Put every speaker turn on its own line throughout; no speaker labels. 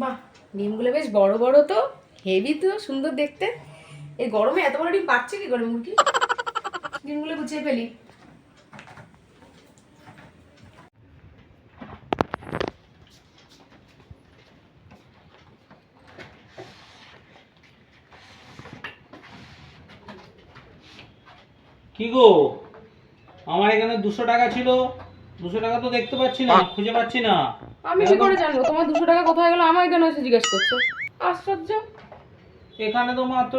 বাহ ডিমগুলো বেশ বড় বড় তো হেভি তো সুন্দর দেখতে। এই গরমে এত বড় ডিম পাচ্ছে কি করে মুরগি? ডিমগুলো গুছিয়ে ফেলি।
কি গো? আমার এখানে দুশো টাকা ছিল দুশো টাকা তো দেখতে পাচ্ছি না খুঁজে পাচ্ছি না।
আমি কি করে জানব? তোমার দুশো টাকা কোথায় গেলো? আমার কেন এসে জিজ্ঞেস করছ? আশ্চর্য।
এখানে তো মাত্র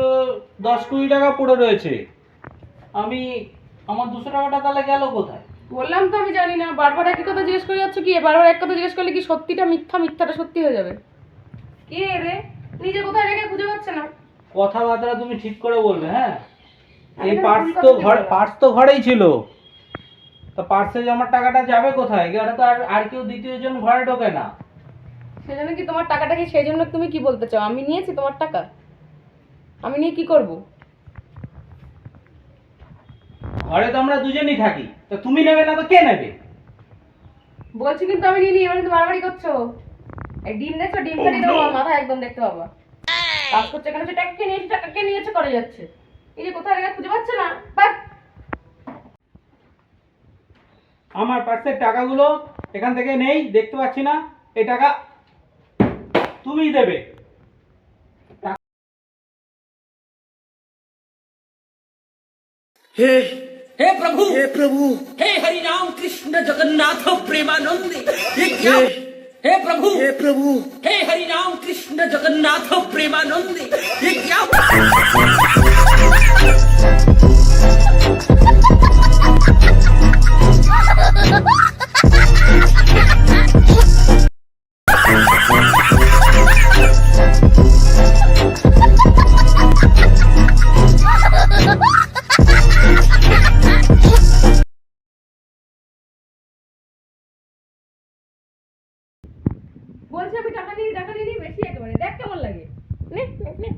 দশ কুড়ি টাকা পড়ে রয়েছে। আমি আমার দুশো টাকাটা তাহলে গেল কোথায়?
বললাম তো আমি জানি না। বারবার একই কথা জিজ্ঞেস করে যাচ্ছ কি? বারবার এক কথা জিজ্ঞেস করলে কি সত্যিটা মিথ্যা? মিথ্যাটা সত্যি হয়ে যাবে? কে রে? নিজে কোথায় রেখে খুঁজে পাচ্ছে না?
কথাবার্তা তুমি ঠিক করে বলবে হ্যাঁ? এই পার্স তো ঘর পার্স তো ঘরেই ছিল। তা পার্সে আমার টাকাটা যাবে কোথায়? এটা তো আর আর কেউ দ্বিতীয় জন ঘরে ঢোকে না।
সেজন্য কি তোমার টাকাটা কি সেই জন্য তুমি কি বলতে চাও? আমি নিয়েছি তোমার টাকা। আমি নিয়ে কি করব?
ঘরে তো আমরা দুজনই থাকি। তা তুমি নেবে না তো কে নেবে?
বলছি কিন্তু আমি নিয়ে নিই এবার কিন্তু বাড়াবাড়ি করছ। এই ডিম দেখছ? ডিম কাটি আমার মাথা একদম দেখতে পাবা। কাজ করছে কেন সে টাকা কে নিয়েছে? টাকা কে নিয়েছে? করে যাচ্ছে। এই যে কোথায়? রেখে খুঁজে পাচ্ছে না। বাট
আমার পার্সের টাকাগুলো এখান থেকে নেই দেখতে পাচ্ছি না এই টাকা তুমিই দেবে
हे
हे प्रभु
हे प्रभु
हे हरि राम कृष्ण जगन्नाथ प्रेमानंद ये क्या
हे
हे प्रभु
हे प्रभु
हे हरि राम कृष्ण जगन्नाथ प्रेमानंद ये क्या
বলছি আমি টাকা নিয়ে টাকা নিয়ে বেশি একেবারে। দেখ কেমন লাগে। নে।